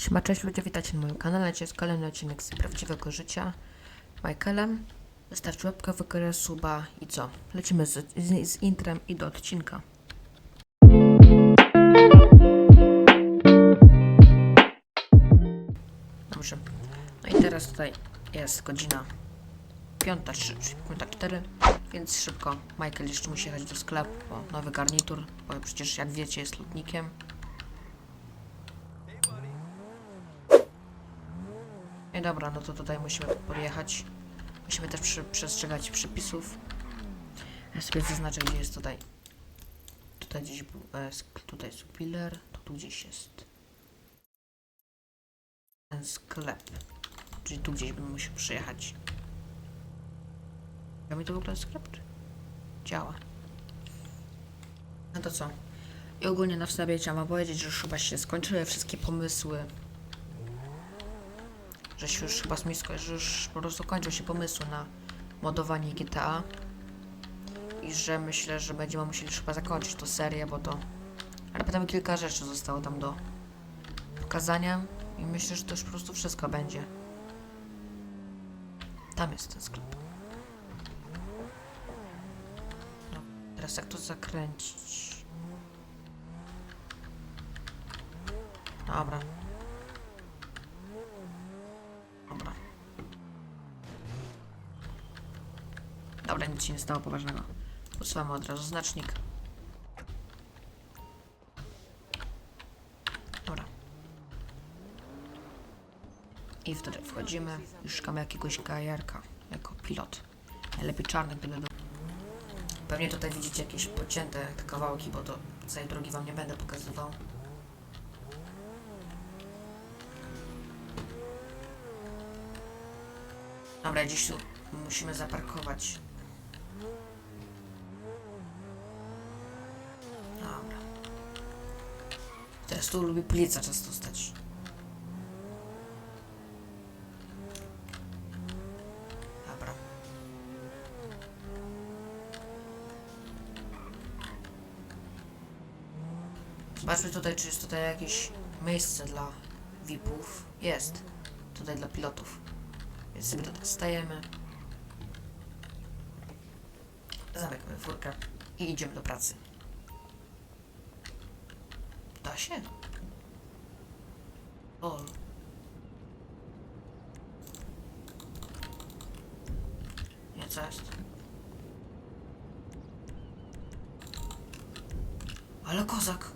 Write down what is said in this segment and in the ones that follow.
Siema, cześć ludzie, witajcie na moim kanale. Dzisiaj jest kolejny odcinek z prawdziwego życia Michaelem. Wystarczy łapkę w górę, suba i co? Lecimy z, z, z intrem i do odcinka. Dobrze. No i teraz tutaj jest godzina 5.03, czyli 5.04, więc szybko Michael jeszcze musi jechać do sklepu po nowy garnitur, bo przecież jak wiecie jest lotnikiem. I dobra, no to tutaj musimy podjechać. Musimy też przy, przestrzegać przepisów. Ja sobie zaznaczę, gdzie jest tutaj. Tutaj gdzieś był, e, tutaj jest pilar, to tu gdzieś jest ten sklep. Czyli tu gdzieś bym musiał przyjechać. Ja mi to w ogóle sklep? Działa. No to co? I ogólnie na wstępie wam powiedzieć, że już chyba się skończyły wszystkie pomysły że się już chyba mi sko- że już po prostu kończą się pomysły na modowanie GTA i że myślę, że będziemy musieli chyba zakończyć tą serię, bo to ale potem kilka rzeczy zostało tam do pokazania i myślę, że to już po prostu wszystko będzie. Tam jest ten sklep. No, teraz jak to zakręcić? Dobra. Dobra, nic się nie stało poważnego. Usuwamy od razu znacznik. Dobra. I wtedy wchodzimy i szukamy jakiegoś gajarka jako pilot. Najlepiej czarny, gdyby był. Pewnie tutaj widzicie jakieś pocięte te kawałki, bo to całej drogi wam nie będę pokazywał. Dobra, gdzieś tu musimy zaparkować. Dobra. Teraz tu lubi policja często stać. Dobra. Zobaczmy tutaj, czy jest tutaj jakieś miejsce dla VIP-ów. Jest. Tutaj dla pilotów. Więc sobie tutaj stajemy. Zamykamy furkę i idziemy do pracy. Się? O. Nie, co jest? Ale kozak!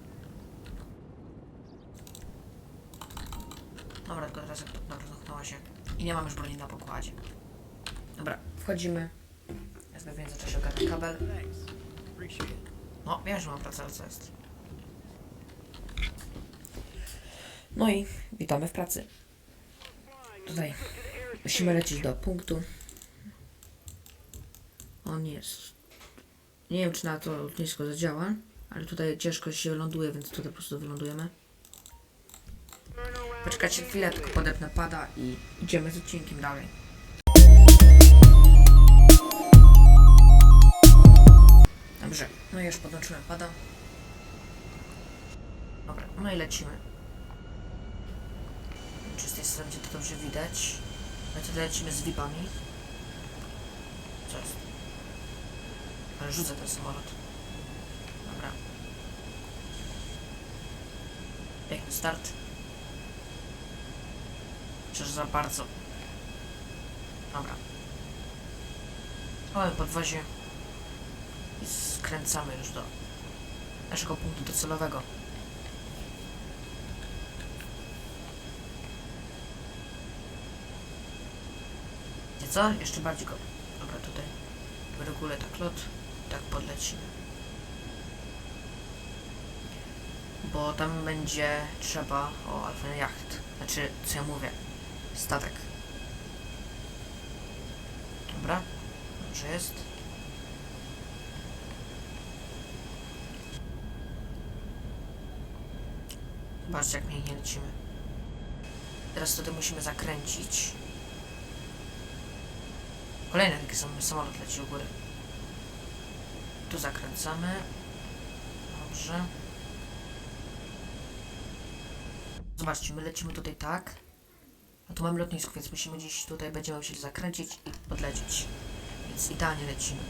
Dobra, tylko teraz jak się. I nie mam już broni na pokładzie. Dobra, wchodzimy. Ja sobie w międzyczasie ogarnę kabel. No, wiem, że mam pracę, co jest? No i witamy w pracy. Tutaj musimy lecieć do punktu. On jest. Nie wiem, czy na to lotnisko zadziała, ale tutaj ciężko się ląduje, więc tutaj po prostu wylądujemy. Poczekajcie chwilę, tylko podepnę pada i idziemy z odcinkiem dalej. Dobrze, no już podłączyłem pada. Dobra, no i lecimy. Czy z tej strony będzie to dobrze widać? My tutaj lecimy z VIP-ami. Co jest? Ale rzucę ten samolot. Dobra. Piękny start. Czyż za bardzo. Dobra. Mamy podwozie i skręcamy już do naszego punktu docelowego. Co? Jeszcze bardziej go. Dobra, tutaj wyreguluję tak lot tak podlecimy. Bo tam będzie trzeba o alfę jacht. Znaczy, co ja mówię? Statek. Dobra. Dobrze jest. Zobaczcie, jak pięknie lecimy. Teraz tutaj musimy zakręcić. Kolejny taki sam samolot leci u góry. Tu zakręcamy. Dobrze. Zobaczcie, my lecimy tutaj tak. A tu mamy lotnisko, więc musimy gdzieś tutaj będziemy musieli zakręcić i podlecieć. Więc idealnie lecimy.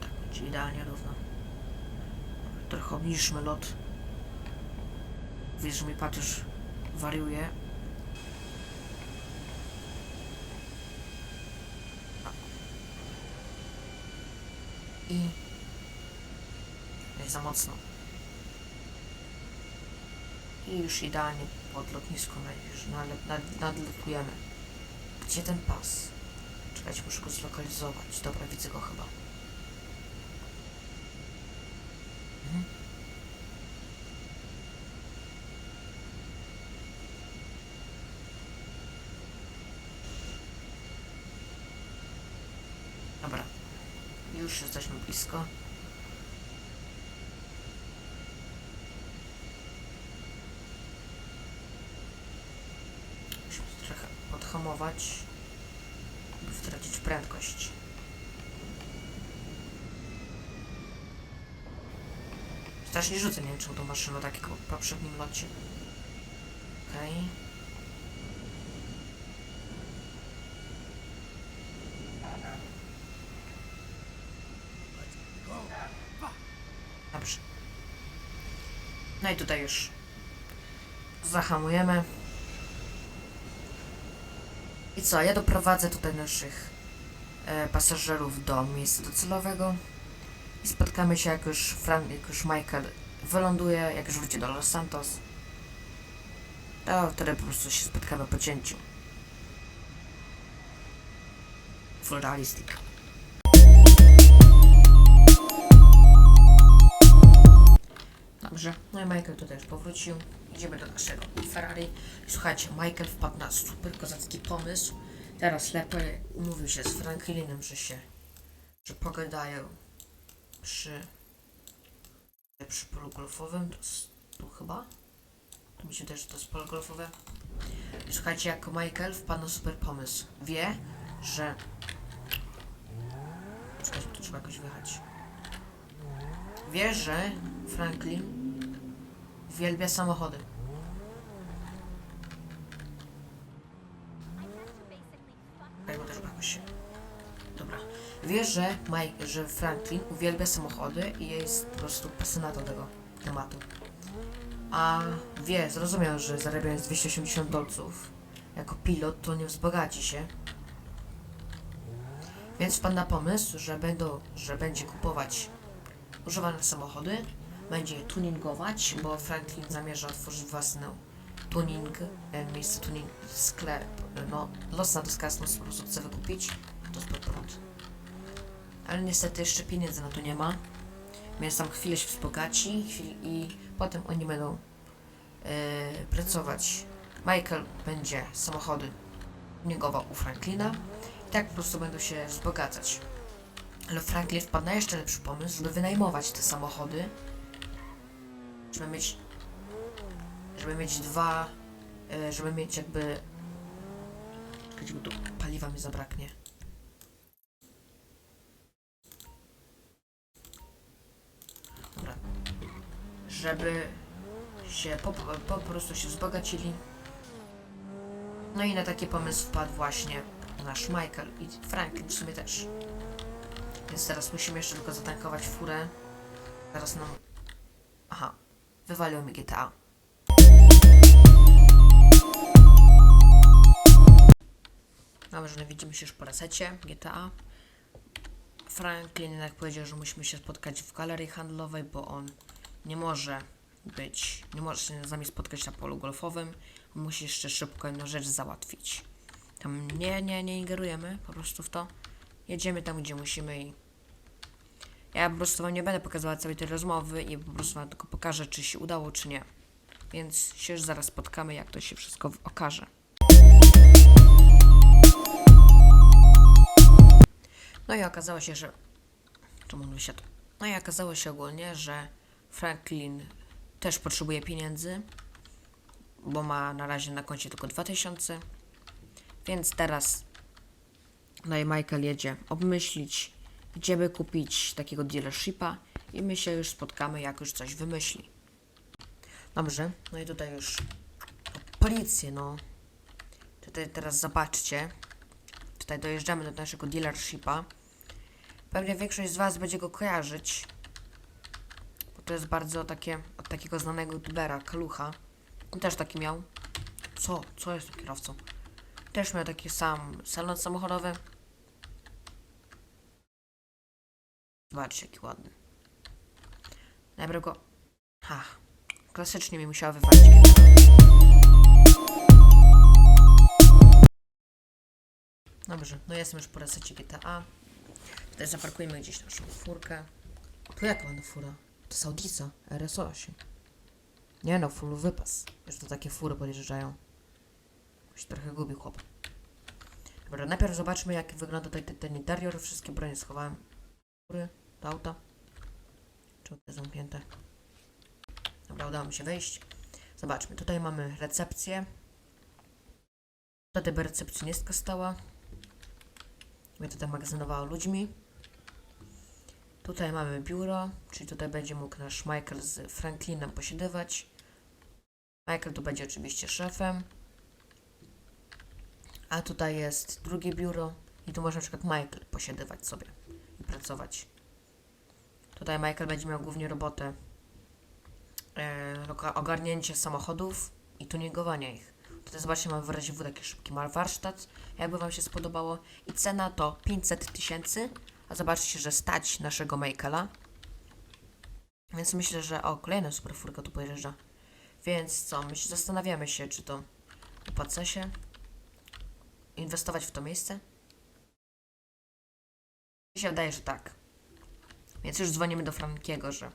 Tak będzie idealnie równo. Trochę obniżmy lot. Wiesz, że pat już wariuje. I jest za mocno. I już idealnie pod lotnisko nadlatujemy. Gdzie ten pas? Czekajcie, muszę go zlokalizować. Dobra, widzę go chyba. Mhm. Dobra. Już jesteśmy blisko. Musimy trochę podhamować, by stracić prędkość. Strasznie rzucę, czemu tą maszyną tak jak w poprzednim locie. Okej. Dobrze. No i tutaj już zahamujemy. I co, ja doprowadzę tutaj naszych e, pasażerów do miejsca docelowego i spotkamy się jak już, Fran jak już Michael wyląduje, jak już wróci do Los Santos. To wtedy po prostu się spotkamy po cięciu. Full realistic. Dobrze, no i Michael tutaj już powrócił. Idziemy do naszego Ferrari. Słuchajcie, Michael wpadł na super kozacki pomysł. Teraz lepiej umówił się z Franklinem, że się, że pogadają przy, przy polu golfowym. To jest tu chyba. Tu mi się też to jest pole golfowe. Słuchajcie, jako Michael wpadł na super pomysł. Wie, że... Czekajcie, tu trzeba jakoś wyjechać. Wie, że Franklin uwielbia samochody. Okej, bo też się... Dobra. Wie, że, Mike, że Franklin uwielbia samochody i jest po prostu pasjonatą tego tematu. A wie, zrozumiał, że zarabiając 280 dolców jako pilot, to nie wzbogaci się. Więc wpadł na pomysł, że, będą, że będzie kupować używane samochody, będzie tuningować, bo Franklin zamierza otworzyć własną tuning, e, miejsce tuning, sklep, no, Los Santos Customers po prostu chce wykupić, to zbyt prąd. Ale niestety jeszcze pieniędzy na to nie ma, więc tam chwilę się wzbogaci i potem oni będą e, pracować. Michael będzie samochody tuningował u Franklina i tak po prostu będą się wzbogacać. Ale Franklin wpadł na jeszcze lepszy pomysł, żeby wynajmować te samochody, żeby mieć, żeby mieć dwa, e, żeby mieć jakby, czekajcie, bo tu paliwa mi zabraknie. Dobra. Żeby się po, po, prostu się wzbogacili. No i na taki pomysł wpadł właśnie nasz Michael i Franklin w sumie też. Więc teraz musimy jeszcze tylko zatankować furę. Teraz nam... Aha. Wywaliło mi GTA. Dobrze, no widzimy się już po resecie GTA. Franklin jednak powiedział, że musimy się spotkać w galerii handlowej, bo on nie może być, nie może się z nami spotkać na polu golfowym. Musi jeszcze szybko jedną rzecz załatwić. Tam nie, nie, nie ingerujemy po prostu w to. Jedziemy tam, gdzie musimy i ja po prostu wam nie będę pokazywać całej tej rozmowy i po prostu wam tylko pokażę, czy się udało, czy nie. Więc się już zaraz spotkamy, jak to się wszystko okaże. No i okazało się, że... Czemu on wysiadł? No i okazało się ogólnie, że Franklin też potrzebuje pieniędzy, bo ma na razie na koncie tylko 2000. Więc teraz no i Michael jedzie obmyślić idziemy kupić takiego dealershipa i my się już spotkamy, jak już coś wymyśli. Dobrze, no i tutaj już policję, no. Tutaj teraz zobaczcie. Tutaj dojeżdżamy do naszego dealershipa. Pewnie większość z Was będzie go kojarzyć. Bo to jest bardzo takie, od takiego znanego youtubera, Kalucha. On też taki miał. Co? Co jest tym kierowcą? Też miał taki sam salon samochodowy. Zobaczcie, jaki ładny. Najpierw go... Ha. Klasycznie mi musiała wywalić. Dobrze, no jestem już po resecie GTA. Tutaj zaparkujemy gdzieś naszą furkę. Tu jaka ładna fura? To jest Audica RS8. Nie no, full wypas. Już to takie fury podjeżdżają. Już trochę gubi chłop. Dobra, najpierw zobaczmy jak wygląda tutaj ten interior. Wszystkie bronie schowałem. Fury, do auta. To jest zamknięte? Dobra, udało mi się wejść. Zobaczmy, tutaj mamy recepcję. Tutaj by recepcjonistka stała. Ja tutaj magazynowała ludźmi. Tutaj mamy biuro, czyli tutaj będzie mógł nasz Michael z Franklinem posiedywać. Michael tu będzie oczywiście szefem. A tutaj jest drugie biuro i tu może na przykład Michael posiedywać sobie i pracować. Tutaj Michael będzie miał głównie robotę e, ogarnięcie samochodów i tuningowanie ich. Tutaj zobaczcie, mam w razie W taki szybki warsztat, jakby Wam się spodobało. I cena to 500 tysięcy, a zobaczcie, że stać naszego Michaela. Więc myślę, że o, kolejna super furka tu pojeżdża. Więc co, my się zastanawiamy się, czy to opłaca się inwestować w to miejsce? Mi się wydaje, że tak. Więc już dzwonimy do Frankiego, że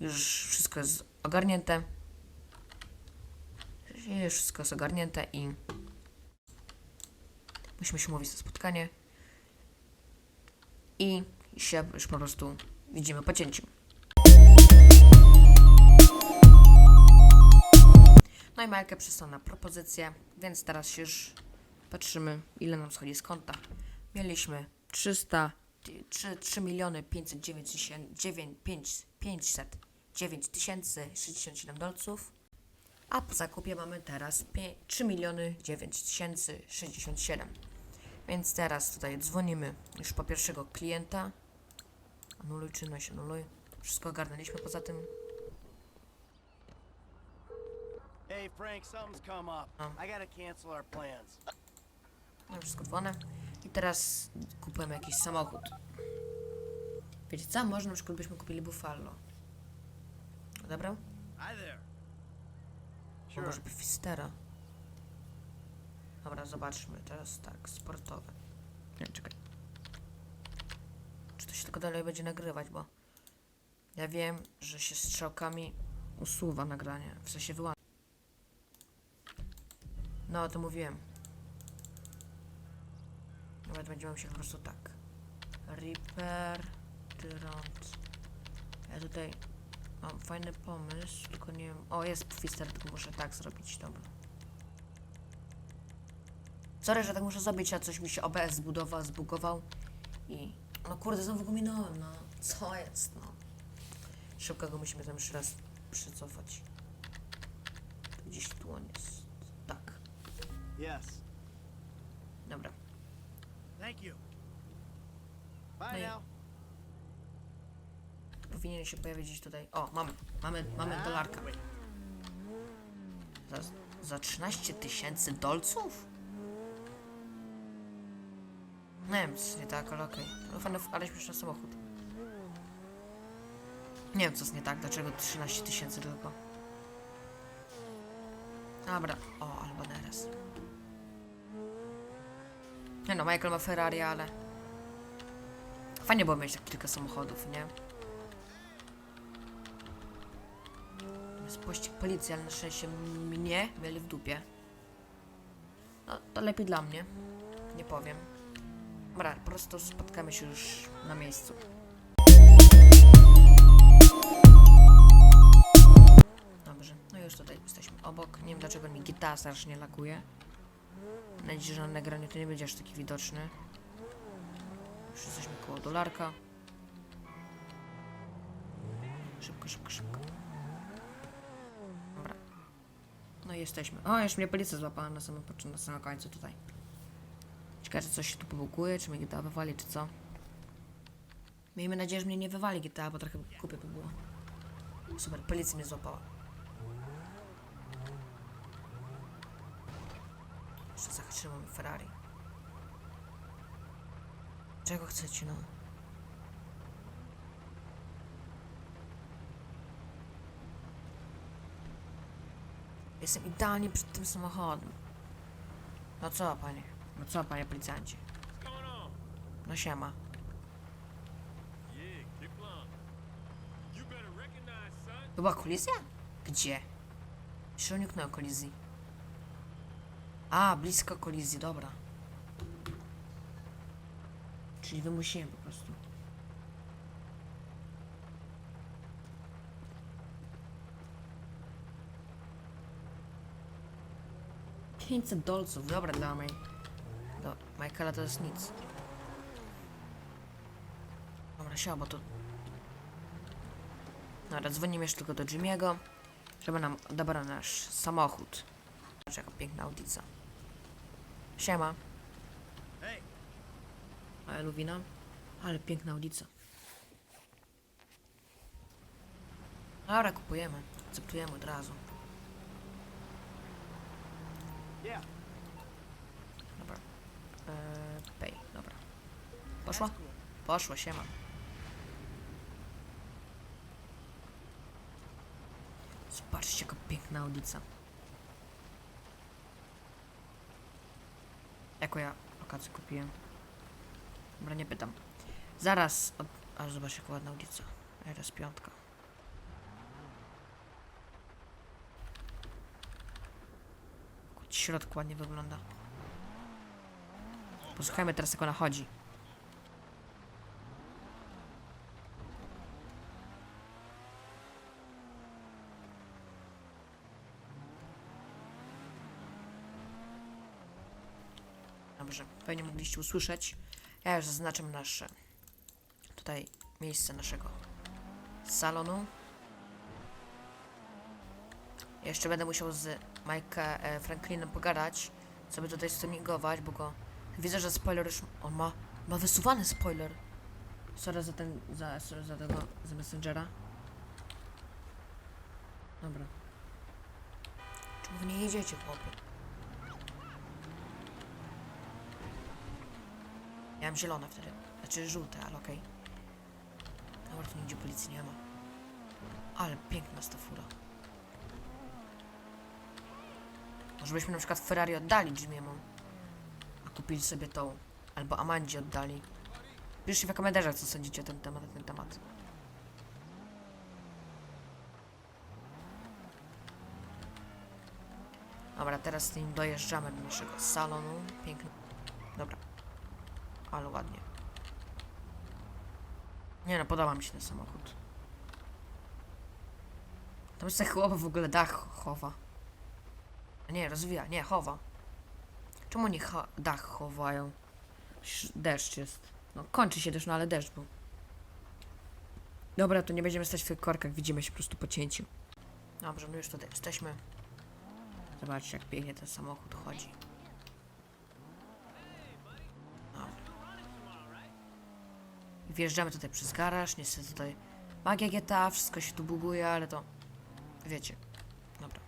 już wszystko jest ogarnięte. Już wszystko jest ogarnięte i musimy się umówić na spotkanie. I się już po prostu widzimy po cięciu. No i Majkę przysłał na propozycję, więc teraz już patrzymy, ile nam schodzi z konta. Mieliśmy 300, 3, 3 miliony 509 509 tysięcy 67 dolców. A po zakupie mamy teraz pie- 3 miliony 9 tysięcy 67. Więc teraz tutaj dzwonimy już po pierwszego klienta. Anuluj czynność, anuluj. Wszystko ogarnęliśmy poza tym. Hey Frank, something's come up. Um. I gotta cancel our plans. Mam wszystko dzwonę. I teraz kupujemy jakiś samochód. Wiecie co? Może na przykład byśmy kupili Buffalo. Dobra? Sure. Może by Fistera. Dobra, zobaczmy. Teraz tak, sportowe. Nie, czekaj. Czy to się tylko dalej będzie nagrywać, bo ja wiem, że się strzałkami usuwa nagranie, w sensie wyłącza. No, o tym mówiłem. Nawet będziemy się po prostu tak. Repair, Tyrant. Ja tutaj Mam fajny pomysł, tylko nie wiem. O, jest Twister, tylko muszę tak zrobić, dobra. Sorry, że tak muszę zrobić, a coś mi się OBS zbudował, zbugował i... No kurde, znowu go minąłem, no. Co jest, no. Szybko go musimy tam jeszcze raz przycofać. Gdzieś tu on jest. Tak, Yes. dobra. Bye No now. Powinien się pojawić gdzieś tutaj. O, mamy, mamy, mamy dolarka. Za, za 13 tysięcy dolców? Nie wiem, co jest nie tak, ale okej. No fajny, ale śmieszny samochód. Nie wiem, co jest nie tak, dlaczego 13 tysięcy tylko. Dobra, o, albo teraz. Nie no, Michael ma Ferrari, ale... Fajnie było mieć tak kilka samochodów, nie? Jest pościg policji, ale na szczęście mnie mieli w dupie. No, to lepiej dla mnie. Nie powiem. Dobra, po prostu spotkamy się już na miejscu. Dobrze, no już tutaj jesteśmy obok. Nie wiem dlaczego mi gitara strasznie lakuje. Mam nadzieję, że na nagraniu to nie będzie aż taki widoczny. Już jesteśmy koło dolarka. Szybko, szybko, szybko. Dobra. No i jesteśmy. O, już mnie policja złapała na samym na samym końcu tutaj. Ciekawe, czy coś się tu pobukuje, czy mnie GTA wywali, czy co? Miejmy nadzieję, że mnie nie wywali GTA, bo trochę głupie by było. Super, policja mnie złapała. Jeszcze zahaczyło Ferrari. Czego chcecie, no? Jestem idealnie przed tym samochodem. No co, panie? No co, panie policjancie? No siema. To była kolizja? Gdzie? Się uniknąłem kolizji. A, blisko kolizji, dobra. Czyli wymusiłem po prostu. Pięćset dolców, dobra dla mnie. Do Michaela to jest nic. Dobra, siła, bo to Dobra, dzwonimy jeszcze tylko do Jimmy'ego, żeby nam odebrał nasz samochód. Patrz, jaka piękna audica. Siema. Hey, Ale piękna audica. Dobra, kupujemy. Akceptujemy od razu. Dobra. Eee, pay, dobra. Poszła? Poszło, siema. Zobaczcie, jaka piękna audica. Jaką ja lokację kupiłem? Dobra, nie pytam. Zaraz. Od... Aż zobacz, jaka ładna audica. RS piątka. W środku ładnie wygląda. Posłuchajmy teraz, jak ona chodzi. Dobrze, pewnie mogliście usłyszeć. Ja już zaznaczam nasze tutaj miejsce naszego salonu. Jeszcze będę musiał z Mike'a e, Franklinem pogadać, sobie tutaj stuningować, bo go... Widzę, że spoiler już... On ma, ma wysuwany spoiler. Sorry za ten... za, sorry za tego... za Messengera. Dobra. Czemu nie jedziecie, chłopie? Miałem zielone wtedy. Znaczy żółte, ale okej. Dobra, tu nigdzie policji nie ma. Ale piękna jest ta fura. Może byśmy na przykład Ferrari oddali Jimmy'emu. A kupili sobie tą. Albo Amandzie oddali. Piszcie w komentarzach, co sądzicie o ten temat, ten temat. Dobra, teraz z tym dojeżdżamy do naszego salonu. Piękny. Dobra. Ale ładnie. Nie no, podoba mi się ten samochód. Tam jest ten chłop w ogóle dach chowa. Nie, rozwija, nie, chowa. Czemu oni dach chowają? Deszcz jest. No, kończy się deszcz, no ale deszcz był. Dobra, to nie będziemy stać w tych korkach, widzimy się po prostu po cięciu. Dobrze, no już tutaj jesteśmy. Zobaczcie, jak pięknie ten samochód chodzi. Wjeżdżamy tutaj przez garaż, niestety tutaj magia GTA, wszystko się tu buguje, ale to wiecie. Dobra.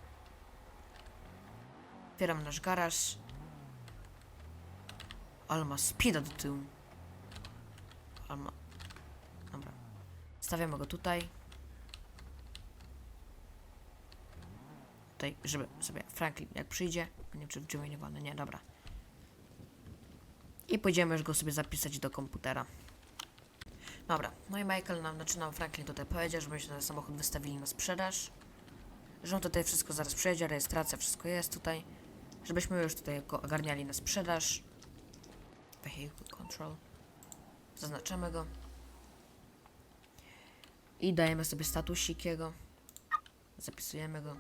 Otwieram nasz garaż. Ale ma speeda do tyłu. Ale ma... Dobra. Stawiamy go tutaj. Tutaj, żeby sobie Franklin jak przyjdzie. Nie wiem. Nie, dobra. I pójdziemy już go sobie zapisać do komputera. Dobra, no i Michael nam, znaczy nam Franklin tutaj powiedział, żebyśmy ten samochód wystawili na sprzedaż. Że on tutaj wszystko zaraz przejdzie, rejestracja, wszystko jest tutaj. Żebyśmy już tutaj go ogarniali na sprzedaż. Vehicle control. Zaznaczamy go. I dajemy sobie statusik jego. Zapisujemy go.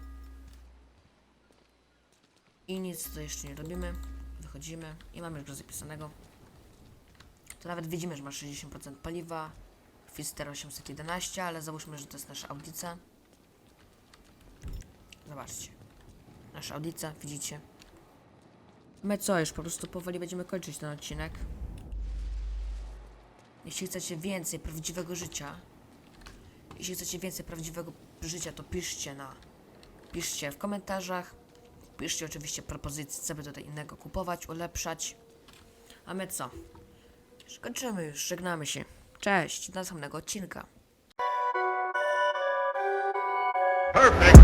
I nic tutaj jeszcze nie robimy. Wychodzimy i mamy już go zapisanego. to nawet widzimy, że ma 60% paliwa. Fister 811, ale załóżmy, że to jest nasza audica. Zobaczcie. Nasza audica, widzicie? My co, już po prostu powoli będziemy kończyć ten odcinek. Jeśli chcecie więcej prawdziwego życia, jeśli chcecie więcej prawdziwego życia, to piszcie na. Piszcie w komentarzach. Piszcie oczywiście propozycje, co by tutaj innego kupować, ulepszać. A my co? Kończymy już, żegnamy się. Cześć, do następnego odcinka. Perfect.